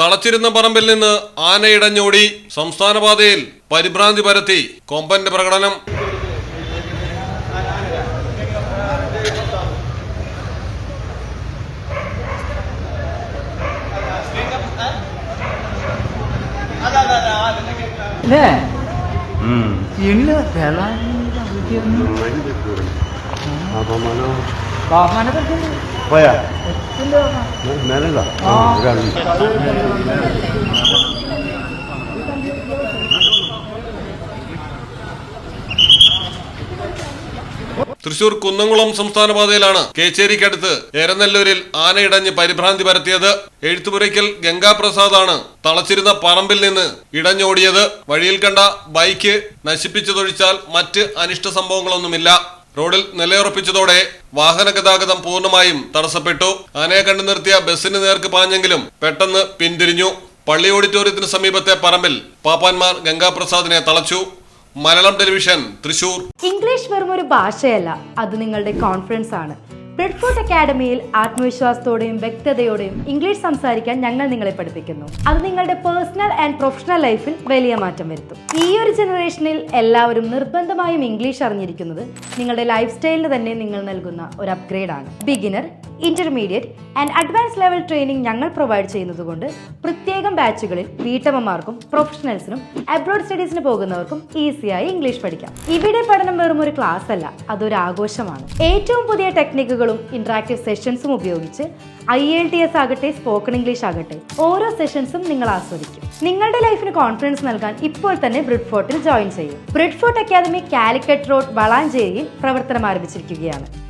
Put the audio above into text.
തളച്ചിരുന്ന പറമ്പിൽ നിന്ന് ആനയിടഞ്ഞോടി സംസ്ഥാന പാതയിൽ പരിഭ്രാന്തി പരത്തി കൊമ്പന്റെ പ്രകടനം. ഇല്ല പോയാ? മേലല്ല. ആ. തൃശൂർ കുന്നംകുളം സംസ്ഥാന പാതയിലാണ് കേച്ചേരിക്കടുത്ത് എരനെല്ലൂരിൽ ആനയിടഞ്ഞ് പരിഭ്രാന്തി പരത്തിയത്. എഴുത്തുപുരയ്ക്കൽ ഗംഗാപ്രസാദാണ് തളച്ചിരുന്ന പറമ്പിൽ നിന്ന് ഇടഞ്ഞോടിയത്. വഴിയിൽ കണ്ട ബൈക്ക് നശിപ്പിച്ചതൊഴിച്ചാൽ മറ്റ് അനിഷ്ട സംഭവങ്ങളൊന്നുമില്ല. റോഡിൽ നിലയുറപ്പിച്ചതോടെ വാഹന ഗതാഗതം പൂർണമായും തടസ്സപ്പെട്ടു. ആനയെ കണ്ടു നിർത്തിയ ബസ്സിന് നേർക്ക് പാഞ്ഞെങ്കിലും പെട്ടെന്ന് പിന്തിരിഞ്ഞു. പള്ളി ഓഡിറ്റോറിയത്തിന് സമീപത്തെ പറമ്പിൽ പാപ്പാൻമാർ ഗംഗാപ്രസാദിനെ തളച്ചു. മലയാളം ടെലിവിഷൻ തൃശൂർ. ഇംഗ്ലീഷ് വെറും ഒരു ഭാഷയല്ല. അത് നിങ്ങളുടെ കോൺഫിഡൻസ് ആണ് ബ്രെഡ്ഫോർട്ട് അക്കാഡമിയിൽ ആത്മവിശ്വാസത്തോടെയും വ്യക്തതയോടെയും ഇംഗ്ലീഷ് സംസാരിക്കാൻ ഞങ്ങൾ നിങ്ങളെ പഠിപ്പിക്കുന്നു. അത് നിങ്ങളുടെ പേഴ്സണൽ ആൻഡ് പ്രൊഫഷണൽ ലൈഫിൽ വലിയ മാറ്റം വരുത്തും. ഈ ഒരു ജനറേഷനിൽ എല്ലാവരും നിർബന്ധമായും ഇംഗ്ലീഷ് അറിഞ്ഞിരിക്കുന്നത് നിങ്ങളുടെ ലൈഫ് സ്റ്റൈലിന് തന്നെ നിങ്ങൾ നൽകുന്ന ഒരു അപ്ഗ്രേഡ് ആണ്. Beginner intermediate and advance level training ഞങ്ങൾ പ്രൊവൈഡ് ചെയ്യുന്നതുകൊണ്ട് പ്രത്യേകം ബാച്ചുകളിൽ വീട്ടമ്മമാർക്കും പ്രൊഫഷണൽസിനും അബ്രോഡ് സ്റ്റഡീസിന് പോകുന്നവർക്കും ഈസിയായി ഇംഗ്ലീഷ് പഠിക്കാം. ഇവിടെ പഠനം വെറും ഒരു ക്ലാസ് അല്ല അതൊരു ആഘോഷമാണ്. ഏറ്റവും പുതിയ ടെക്നിക്കുകളും ഇന്ററാക്റ്റീവ് സെഷൻസും ഉപയോഗിച്ച് ഐ എൽ ടി എസ് ആകട്ടെ സ്പോക്കൺ ഇംഗ്ലീഷ് ആകട്ടെ ഓരോ സെഷൻസും നിങ്ങൾ ആസ്വദിക്കും. നിങ്ങളുടെ ലൈഫിന് കോൺഫിഡൻസ് നൽകാൻ ഇപ്പോൾ തന്നെ ബ്രിഡ്ഫോർട്ടിൽ ജോയിൻ ചെയ്യും. ബ്രിഡ്ഫോർട്ട് അക്കാദമി കാലിക്കറ്റ് റോഡ് വളാഞ്ചേരിയിൽ പ്രവർത്തനം ആരംഭിച്ചിരിക്കുകയാണ്.